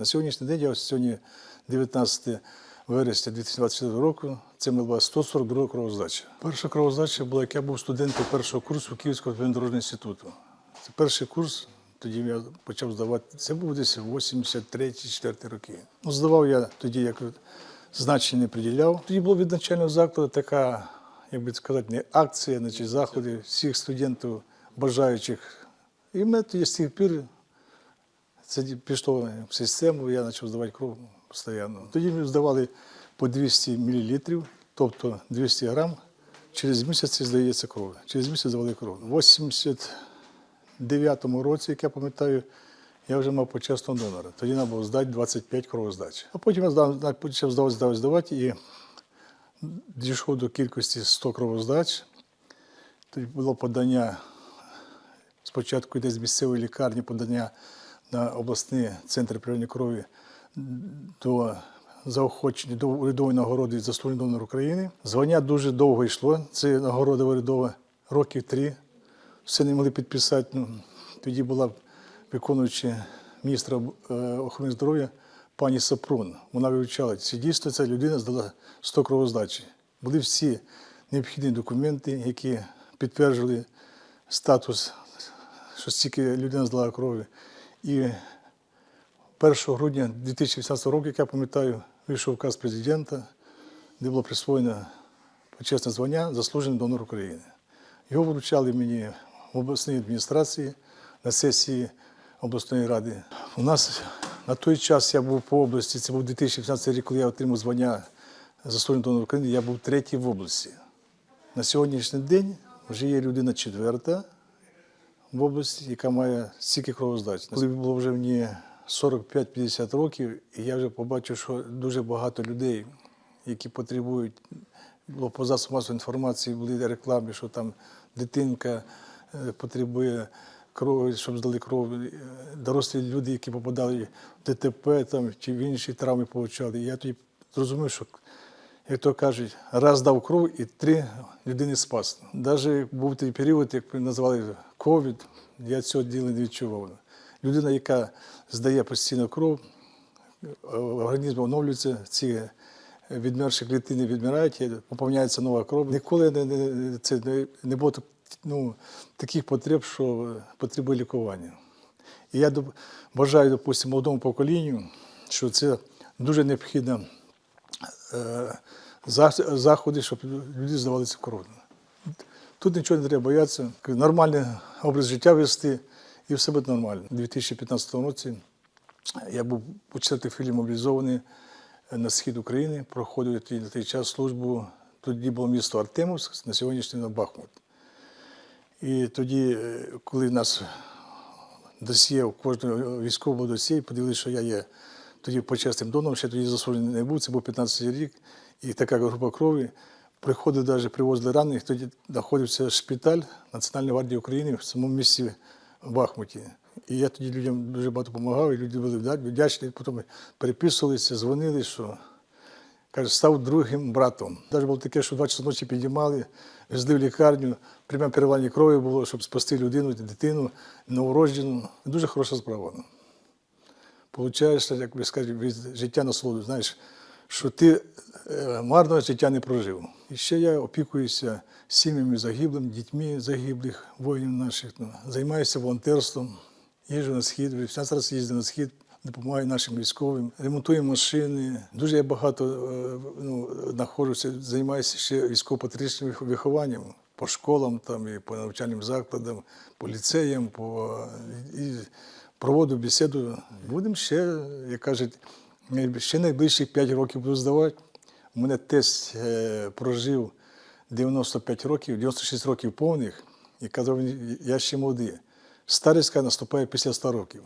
На сьогоднішній день, я ось сьогодні 19 вересня 2024 року, це була 142 кровоздача. Перша кровоздача була, як я був студентом першого курсу Київського дорожнього інституту. Це перший курс, тоді я почав здавати. Це був десь 83-4 роки. Ну, здавав я тоді, як значення не приділяв. Тоді було від начального закладу така, як би сказати, не акція, не чи заходи всіх студентів, бажаючих. І мене тоді з тих пір це пішло в систему, я почав здавати кров постійно. Тоді ми здавали по 200 мл, тобто 200 грам. Через місяць здається кров. Через місяць здавали кров. У 89-му році, як я пам'ятаю, я вже мав почесного донора. Тоді треба було здати 25 кровоздач. А потім я здав, почав здавати, здавати, здавати і дійшов до кількості 100 кровоздач. Тоді було подання спочатку йде з місцевої лікарні подання на обласний центр прийняття крові до заохочення до урядової нагороди заслужений донор України. Звання дуже довго йшло. Це нагорода урядова років три. Все не могли підписати. Ну, тоді була виконуюча міністра е, охорони здоров'я пані Сапрун. Вона вивчала, чи дійсно ця людина здала 100 кровоздачі. Були всі необхідні документи, які підтверджували статус, що стільки людина здала крові. І 1 грудня 2018 року, як я пам'ятаю, вийшов указ президента, де було присвоєно почесне звання заслужений донор України. Його вручали мені в обласній адміністрації на сесії обласної ради. У нас на той час я був по області, це був 2018 рік, коли я отримав звання заслужений донор України, я був третій в області. На сьогоднішній день вже є людина четверта в області, яка має стільки кровоздач. Коли було вже мені 45-50 років, і я вже побачив, що дуже багато людей, які потребують, було по засобам масової інформації, були реклами, що там дитинка е, потребує крові, щоб здали кров. Е, Дорослі люди, які попадали в ДТП там, чи в інші травми отримали. Я тоді зрозумів, що як то кажуть, раз дав кров і три людини спас. Навіть був той період, як ми назвали ковід, я цього діла не відчував. Людина, яка здає постійно кров, організм оновлюється, ці відмерші клітини відмирають, поповняється нова кров. Ніколи не, не, це не, було ну, таких потреб, що потребує лікування. І я бажаю, допустимо, молодому поколінню, що це дуже необхідно е, заходи, щоб люди здавалися кров. Тут нічого не треба боятися. Нормальний образ життя вести і все буде нормально. У 2015 році я був у четвертий філії мобілізований на схід України, проходив на той час службу. Тоді було місто Артемовськ, на сьогоднішній на Бахмут. І тоді, е, коли нас досьє, у кожного військового досьє, подивилися, що я є тоді почесним донором, ще тоді заслужений не був, це був 15 рік, і така група крові. Приходив, навіть привозили ранених, тоді знаходився шпиталь Національної гвардії України в самому місті Бахмуті. І я тоді людям дуже багато допомагав, і люди були вдячні, потім переписувалися, дзвонили, що каже, став другим братом. Навіть було таке, що два часа ночі підіймали, везли в лікарню, пряме переливання крові було, щоб спасти людину, дитину, новороджену. Дуже хороша справа. ну. Получаєш, як би від життя насолоду. Знаєш, що ти е, марного життя не прожив. І ще я опікуюся сім'ями загиблим, дітьми загиблих воїнів наших. Ну, займаюся волонтерством, їжджу на схід, 15 разів їздив на схід, допомагаю нашим військовим, ремонтую машини. Дуже я багато е, ну, знаходжуся, займаюся ще військово-патріотичним вихованням по школам, там, і по навчальним закладам, по ліцеям, по і проводу бесіду. Будемо ще, як кажуть, ще найближчих 5 років буду здавати. Мене тесть е, прожив 95 років, 96 років повних, і казав, я ще молодий. Старість наступає після 100 років.